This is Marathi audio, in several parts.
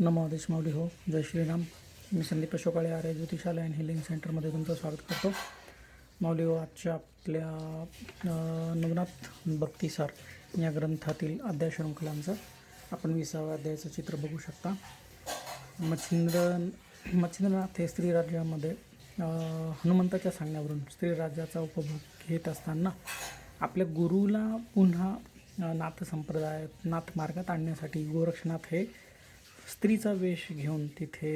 नमो आदेश माऊली हो. जय श्रीराम. मी संदीप अशोकाळे आर्य ज्योतिषालय अँड हिलिंग सेंटरमध्ये तुमचं स्वागत करतो. माऊली हो आजच्या आपल्या नवनाथ भक्तिसार या ग्रंथातील अध्याय शृंखलांचं आपण विसाव्या अध्यायाचं चित्र बघू शकता. मच्छिंद्र मच्छिंद्रनाथ हे स्त्रीराज्यामध्ये हनुमंताच्या सांगण्यावरून स्त्रीराज्याचा उपभोग घेत असताना आपल्या गुरुला पुन्हा नाथ संप्रदाय नाथ मार्गात आणण्यासाठी गोरक्षनाथ हे स्त्रीचा वेश घेऊन तिथे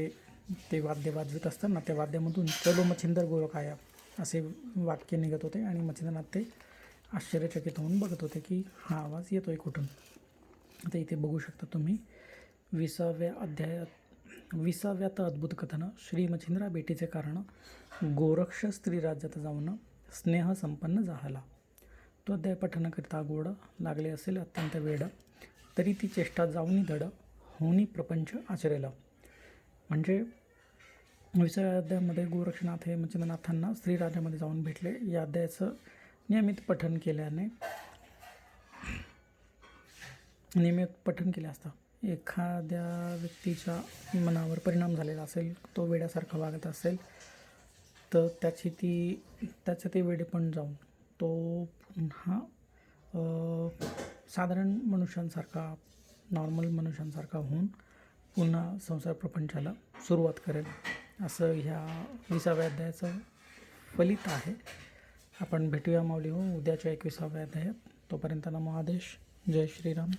ते वाद्य वाजवत असताना त्या वाद्यामधून चलो मच्छिंदर गोरखाया असे वाक्य निघत होते आणि मच्छिंद्रनाथ ते आश्चर्यचकित होऊन बघत होते की हा आवाज येतो आहे कुठून? आता इथे बघू शकता तुम्ही. विसाव्या अध्यायात विसाव्यात अद्भुत कथनं श्री मच्छिंद्रा बेटीचे कारण गोरक्ष स्त्री राज्यात जाऊन स्नेह संपन्न झाला. तो अध्याय पठणाकरिता गोड लागले असेल अत्यंत वेड तरी ती चेष्टा जाऊनही धड होनी प्रपंच आचरेला. म्हणजे विसाव्या अध्यायामध्ये गोरक्षनाथ हे मच्छिंद्रनाथांना स्त्रीराजामध्ये जाऊन भेटले. या अध्यायाचं नियमित पठन केल्याने नियमित पठन केले असता एखाद्या व्यक्तीच्या मनावर परिणाम झालेला असेल तो वेड्यासारखा वागत असेल तर त्याची ती त्याचं ते वेडेपण जाऊन तो पुन्हा साधारण मनुष्यांसारखा नॉर्मल मनुष्यांसारखा होऊन पुन्हा संसार प्रपंचाला सुरुवात करेल. असं ह्या विसाव्या अध्यायाचं फलित आहे. आपण भेटूया माऊली हो उद्याच्या एकविसाव्या अध्यायात. तोपर्यंत नमो आदेश. जय श्रीराम.